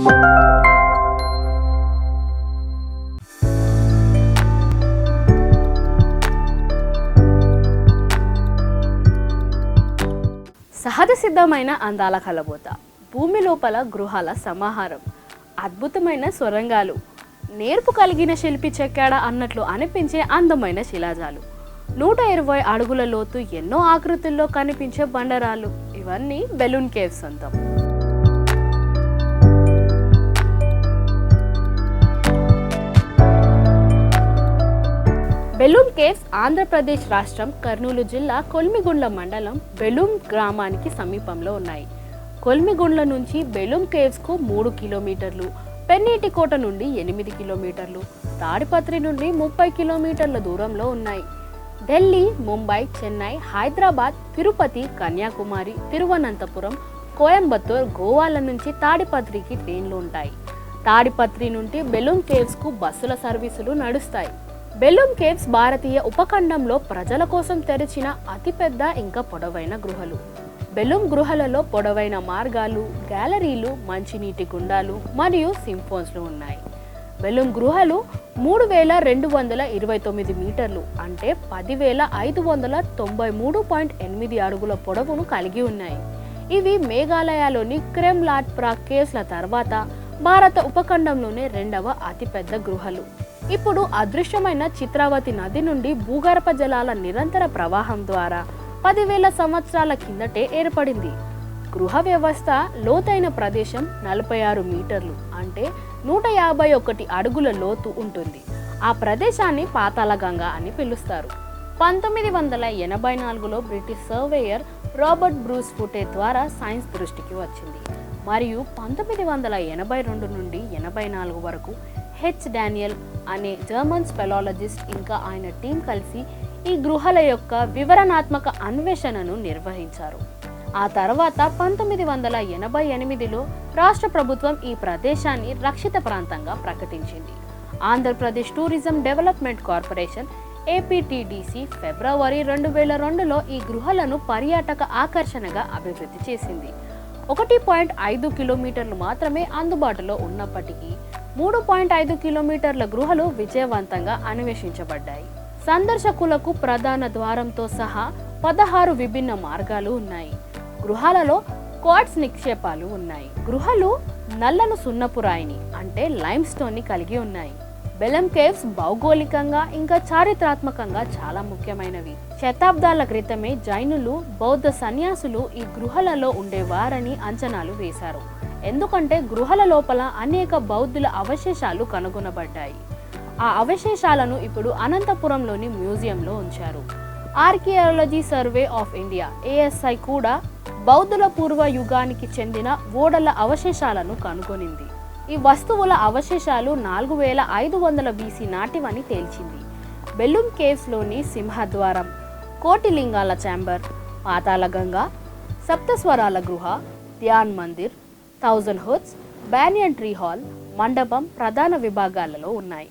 సహజ సిద్ధమైన అందాల కలబోత. భూమి లోపల గృహాల సమాహారం. అద్భుతమైన స్వరంగాలు నేర్పు కలిగిన శిల్పి చెక్కాడ అన్నట్లు అనిపించే అందమైన శిలాజాలు. నూట ఇరవై అడుగుల లోతు ఎన్నో ఆకృతుల్లో కనిపించే బండరాలు ఇవన్నీ బెలూన్ కేవ్స్ సొంతం బెలూమ్ కేవ్స్ ఆంధ్రప్రదేశ్ రాష్ట్రం కర్నూలు జిల్లా కొల్మిగుండ్ల మండలం బెలూమ్ గ్రామానికి సమీపంలో ఉన్నాయి. కొల్మిగుండ్ల నుంచి బెలూమ్ కేవ్స్కు మూడు కిలోమీటర్లు పెన్నీటికోట నుండి ఎనిమిది కిలోమీటర్లు తాడిపత్రి నుండి ముప్పై కిలోమీటర్ల దూరంలో ఉన్నాయి. ఢిల్లీ ముంబై చెన్నై హైదరాబాద్ తిరుపతి కన్యాకుమారి తిరువనంతపురం కోయంబత్తూర్ గోవాల నుంచి తాడిపత్రికి ట్రైన్లు ఉంటాయి. తాడిపత్రి నుండి బెలూమ్ కేవ్స్కు బస్సుల సర్వీసులు నడుస్తాయి. బెలూమ్ కేవ్స్ భారతీయ ఉపఖండంలో ప్రజల కోసం తెరిచిన అతిపెద్ద ఇంకా పొడవైన గృహలు. బెలూమ్ గృహలలో పొడవైన మార్గాలు గ్యాలరీలు మంచినీటి గుండాలు మరియు సింఫోన్స్లు ఉన్నాయి. బెలూమ్ గృహలు మూడు వేల రెండు వందల ఇరవై తొమ్మిది మీటర్లు అంటే పదివేల ఐదు వందల తొంభై మూడు పాయింట్ ఎనిమిది అడుగుల పొడవును కలిగి ఉన్నాయి. ఇవి మేఘాలయలోని క్రెమ్లాట్ ప్రా కేవ్స్ల తర్వాత భారత ఉపఖండంలోనే రెండవ అతిపెద్ద గృహలు. ఇప్పుడు అదృశ్యమైన చిత్రావతి నది నుండి భూగర్భ జలాల నిరంతర ప్రవాహం ద్వారా పదివేల సంవత్సరాల కిందటే ఏర్పడింది. గృహ వ్యవస్థ లోతైన ప్రదేశం నలభై ఆరు మీటర్లు అంటే నూట యాభై ఒకటి అడుగుల లోతు ఉంటుంది. ఆ ప్రదేశాన్ని పాతాళగంగా అని పిలుస్తారు. పంతొమ్మిది వందల ఎనభై నాలుగులో British surveyor Robert Bruce Foote ద్వారా సైన్స్ దృష్టికి వచ్చింది. మరియు పంతొమ్మిది వందల ఎనభై రెండు నుండి ఎనభై నాలుగు వరకు హెచ్ డానియల్ అనే జర్మన్ స్పెలాలజిస్ట్ ఇంకా ఆయన టీం కలిసి ఈ గృహల యొక్క వివరణాత్మక అన్వేషణను నిర్వహించారు. ఆ తర్వాత పంతొమ్మిది వందల ఎనభై ఎనిమిదిలో రాష్ట్ర ప్రభుత్వం ఈ ప్రదేశాన్ని రక్షిత ప్రాంతంగా ప్రకటించింది. Andhra Pradesh tourism development corporation APTDC ఫిబ్రవరి రెండు వేల రెండులో ఈ గృహలను పర్యాటక ఆకర్షణగా అభివృద్ధి చేసింది. ఒకటి పాయింట్ ఐదు కిలోమీటర్లు మాత్రమే అందుబాటులో ఉన్నప్పటికీ మూడు పాయింట్ ఐదు కిలోమీటర్ల గృహలు విజయవంతంగా అన్వేషించబడ్డాయి. సందర్శకులకు ప్రధాన ద్వారంతో సహా పదహారు విభిన్న మార్గాలు ఉన్నాయి. గృహాలలో క్వార్ట్స్ నిక్షేపాలు ఉన్నాయి. గృహలు నల్లను సున్నపురాయిని అంటే లైమ్ స్టోన్ని కలిగి ఉన్నాయి. బెలం కేవ్స్ భౌగోళికంగా ఇంకా చారిత్రాత్మకంగా చాలా ముఖ్యమైనవి. శతాబ్దాల క్రితమే జైనులు బౌద్ధ సన్యాసులు ఈ గృహలలో ఉండేవారని అంచనాలు వేశారు. ఎందుకంటే గృహల లోపల అనేక బౌద్ధుల అవశేషాలు కనుగొనబడ్డాయి. ఆ అవశేషాలను ఇప్పుడు అనంతపురంలోని మ్యూజియంలో ఉంచారు. Archaeology survey of India ASI కూడా బౌద్ధుల పూర్వ యుగానికి చెందిన ఓడల అవశేషాలను కనుగొనింది. ఈ వస్తువుల అవశేషాలు నాలుగు వేల ఐదు వందల బీసీ నాటివని తేల్చింది. బెలూమ్ కేవ్స్లోని సింహద్వారం కోటిలింగాల ఛాంబర్ పాతాళగంగ సప్తస్వరాల గృహ Dhyan Mandir thousand hoods banyan tree hall మండపం ప్రధాన విభాగాలలో ఉన్నాయి.